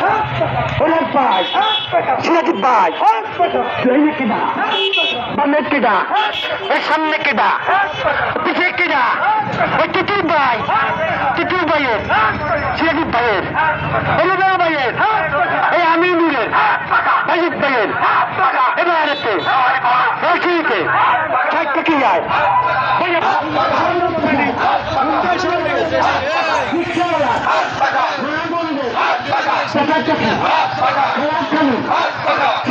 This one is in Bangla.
ভাই সিরাজি ভাই জয়নে কেডা বামে কেডা এর সামনে কেডা পিছে কেডা ওই তিতুর ভাই তিতুর ভাইয়ের সিরাজি ভাইয়ের অনুদান ভাইয়ের এই আমিনুরের ভাইজিৎ ভাইয়ের এবার আরেতে রশিদে যায় 杀他！杀他！杀他！杀他！